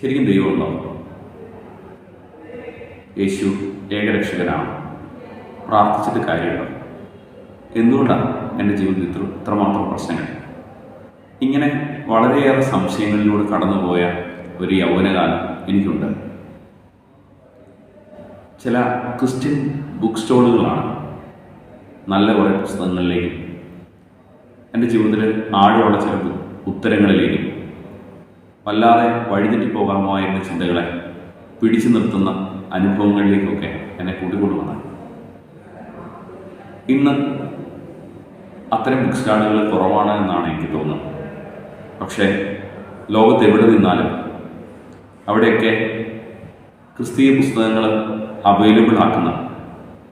ശരിക്കും ദൈവമുണ്ടോ? യേശു ഏകരക്ഷകനാണ്. പ്രാർത്ഥിച്ചിട്ട് കാര്യമുണ്ടോ എന്തുകൊണ്ടാണ് എന്റെ ജീവിതത്തിൽ ഇത്ര ഇത്രമാത്രം പ്രശ്നങ്ങൾ? ഇങ്ങനെ വളരെയേറെ സംശയങ്ങളിലൂടെ കടന്നുപോയ ഒരു യൗവനകാലം എനിക്കുണ്ട്. ചില ക്രിസ്ത്യൻ ബുക്ക് സ്റ്റോളുകളാണ് നല്ല കുറേ പുസ്തകങ്ങളിലേക്കും എന്റെ ജീവിതത്തിൽ ആഴമുള്ള ചില ഉത്തരങ്ങളിലേക്കും വല്ലാതെ വഴിതെറ്റി പോകാമോ എന്ന ചിന്തകളെ പിടിച്ചു നിർത്തുന്ന അനുഭവങ്ങളിലേക്കൊക്കെ എന്നെ കൂട്ടിക്കൊണ്ടുവന്നത് ഇന്ന് അത്തരം ബുക്ക് സ്റ്റാളുകൾ കുറവാണ് എന്നാണ് എനിക്ക് തോന്നുന്നത്. പക്ഷേ ലോകത്ത് എവിടെ നിന്നാലും അവിടെയൊക്കെ ക്രിസ്തീയ പുസ്തകങ്ങൾ അവൈലബിൾ ആക്കുന്ന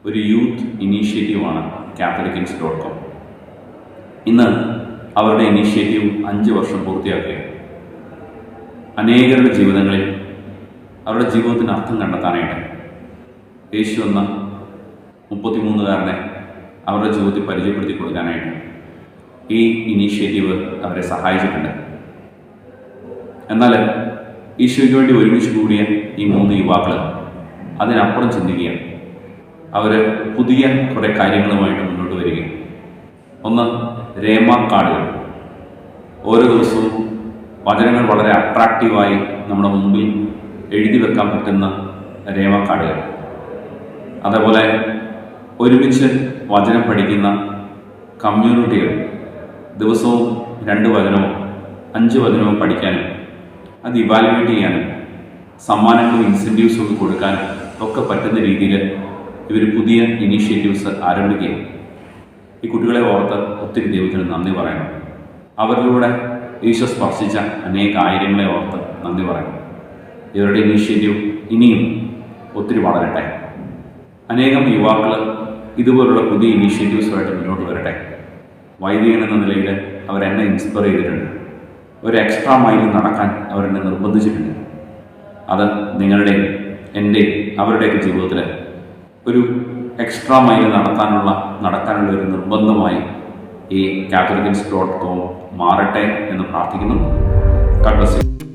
ഒരു യൂത്ത് ഇനീഷ്യേറ്റീവാണ് കാത്തലിക്കൻസ് ഡോട്ട് കോം ഇന്ന് അവരുടെ ഇനീഷ്യേറ്റീവ് അഞ്ച് വർഷം പൂർത്തിയാക്കുകയാണ്. അനേകരുടെ ജീവിതങ്ങളിൽ അവരുടെ ജീവിതത്തിന് അർത്ഥം കണ്ടെത്താനായിട്ട് യേശു എന്ന മുപ്പത്തിമൂന്നുകാരനെ അവരുടെ ജീവിതത്തിൽ പരിചയപ്പെടുത്തി കൊടുക്കാനായിട്ട് ഈ ഇനീഷ്യേറ്റീവ് അവരെ സഹായിച്ചിട്ടുണ്ട്. എന്നാൽ ഈശോയ്ക്ക് വേണ്ടി ഒരുമിച്ച് കൂടിയ ഈ മൂന്ന് യുവാക്കൾ അതിനപ്പുറം ചിന്തിക്കുകയാണ്. അവർ പുതിയ കുറേ കാര്യങ്ങളുമായിട്ട് മുന്നോട്ട് വരികയാണ്. ഒന്ന് രേമ കാർഡുകൾ ഓരോ ദിവസവും വചനങ്ങൾ വളരെ അട്രാക്റ്റീവായി നമ്മുടെ മുമ്പിൽ എഴുതി വെക്കാൻ പറ്റുന്ന രേമ അതേപോലെ ഒരുമിച്ച് വചനം പഠിക്കുന്ന കമ്മ്യൂണിറ്റികൾ. ദിവസവും രണ്ട് വചനവും അഞ്ച് വചനവും പഠിക്കാനും അത് ഇവാലുവേറ്റ് ചെയ്യാനും സമ്മാനങ്ങളും ഇൻസെന്റീവ്സും ഒക്കെ കൊടുക്കാനും ഒക്കെ പറ്റുന്ന രീതിയിൽ ഇവർ പുതിയ ഇനീഷ്യേറ്റീവ്സ് ആരംഭിക്കുകയും ഈ കുട്ടികളെ ഓർത്ത് ഒത്തിരി ദൈവത്തിന് നന്ദി പറയണം. അവരിലൂടെ ഈശോ സ്പർശിച്ച അനേക ആയിരങ്ങളെ ഓർത്ത് നന്ദി പറയും ഇവരുടെ ഇനീഷ്യേറ്റീവ് ഇനിയും ഒത്തിരി വളരട്ടെ. അനേകം യുവാക്കൾ ഇതുപോലുള്ള പുതിയ ഇനീഷ്യേറ്റീവ്സുമായിട്ട് മുന്നോട്ട് വരട്ടെ. വൈദികൻ എന്ന നിലയിൽ അവരെന്നെ ഇൻസ്പയർ ചെയ്തിട്ടുണ്ട്. ഒരു എക്സ്ട്രാ മൈൽ നടക്കാൻ അവരെന്നെ നിർബന്ധിച്ചിട്ടുണ്ട്. അത് നിങ്ങളുടെയും എന്റെയും അവരുടെയൊക്കെ ജീവിതത്തിൽ ഒരു എക്സ്ട്രാ മൈൽ നടത്താനുള്ള നടക്കാനുള്ള ഒരു നിർബന്ധമായി ഈ കാത്തലിക്കൻസ് ഡോട്ട് കോം മാറട്ടെ എന്ന് പ്രാർത്ഥിക്കുന്നു you.